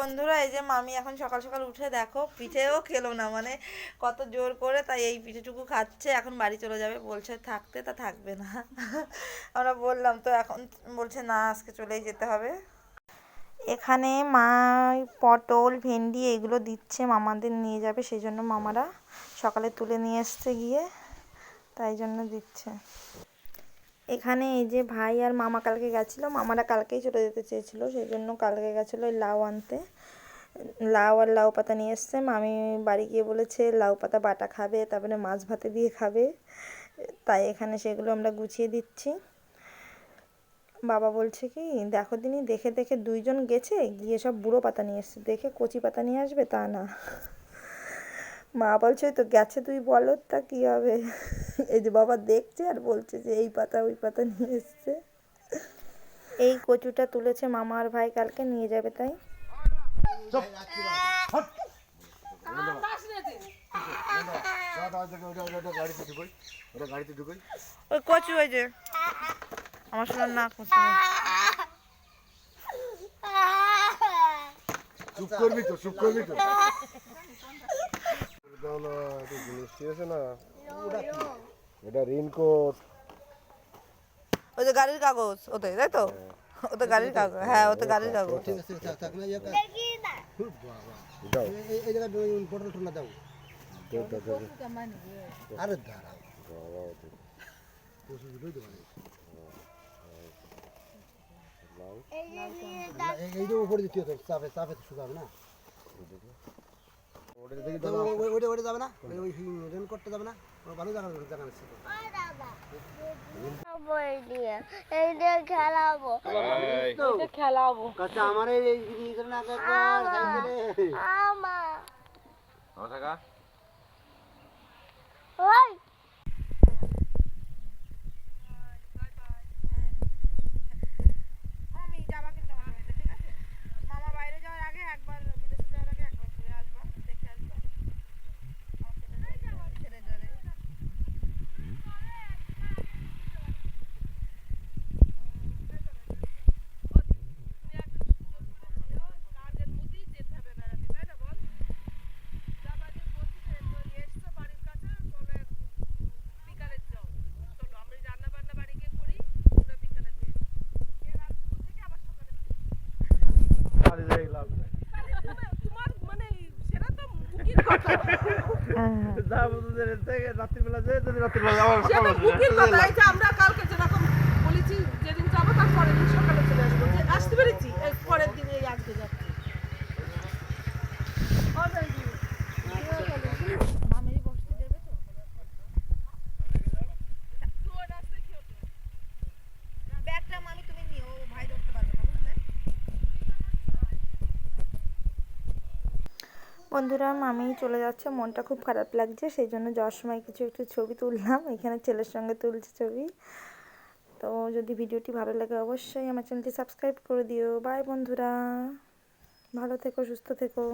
বন্ধুরা, এই যে মামি এখন সকাল সকাল উঠে দেখো, পিঠেও খেলো না মানে কত জোর করে তাই এই পিঠেটুকু খাচ্ছে, এখন বাড়ি চলে যাবে, বলছে থাকতে তা থাকবে না। আমরা বললাম, তো এখন বলছে না, আজকে চলেই যেতে হবে। এখানে মা পটল, ভেন্ডি এগুলো দিচ্ছে, মামাদের নিয়ে যাবে, সেই জন্য মামারা সকালে তুলে নিয়ে এসছে গিয়ে, তাই জন্য দিচ্ছে। এখানে এই যে ভাই আর মামা কালকে গেছিল, মামারা কালকেই চলে যেতে চেয়েছিলো, সেই জন্য কালকে গেছিল ওই লাউ আনতে। লাউ আর লাউ পাতা নিয়ে এসছে, মামি বাড়ি গিয়ে বলেছে লাউ পাতা বাটা খাবে, তারপরে মাছ ভাতে দিয়ে খাবে, তাই এখানে সেগুলো আমরা গুছিয়ে দিচ্ছি। বাবা বলছে কি, দেখো দিনই দেখে দেখে দুইজন গেছে, গিয়ে সব বুড়ো পাতা নিয়ে এসছে, দেখে কচি পাতা নিয়ে আসবে তা না। মা বলছে "ওই তো গেছে তুই বলো তা কী হবে? এই যে বাবা দেখছে আর বলছে যে এই পাতা ওই পাতা নিয়ে এসছে। এই কচুটা তুলেছে মামা আর ভাই কালকে নিয়ে যাবে তাই? ওই কচু ওই যে। আমার শোনার না কচু চুপ করবি তো চুপ করবি তো। দাও না একটু জিনিস ঠিক আছে না এটা রেনকোট ওই যে গাড়ির কাগজ ওতে তাই তো? ওতে গাড়ির কাগজ হ্যাঁ ওতে গাড়ির কাগজ। দাও। এই জায়গায় পটল ঠোলা দাও। দাও, দাও, দাও, আরে দাঁড়াও দাও, দাও। এই- এইটা উপরে দিতে হতো চাপে চাপে তো শুকাবে না। ওটা দেখি ওই- ওই- ওইটা ওইটা যাবে না ওই রেনকোটটা যাবে না ভালো জায়গা জায়গা আছে এই খেলাবো আচ্ছা আমার এই আমার ওই আমি যাবা কিন্তু আমার বাড়িতে ঠিক আছে মামা বাইরে যাওয়ার আগে একবার বিদেশে যাওয়ার আগে একবার ঘুরে আসবা দেখে আসবা ছেড়ে যাবে সেটা বুকিং কথা এই যে আমরা কালকে যেরকম বলেছি যেদিন যাব তার পরের দিন সকালে চলে আসব যে আসতে পেরেছি এর পরের দিন এই আজকে যাচ্ছি ব্যাগটা মামি তুমি নিও ও ভাই ধরতে পারবে না বুঝলে বন্ধুরা, মামি চলে যাচ্ছে, মনটা খুব খারাপ লাগছে, সেই জন্য যাওয়ার সময় কিছু একটু ছবি তুললাম, এখানে ছেলের সঙ্গে তুলছে ছবি। তো যদি ভিডিওটি ভালো লাগে অবশ্যই আমার চ্যানেলটি সাবস্ক্রাইব করে দিও। বাই বন্ধুরা, ভালো থেকো, সুস্থ থেকো।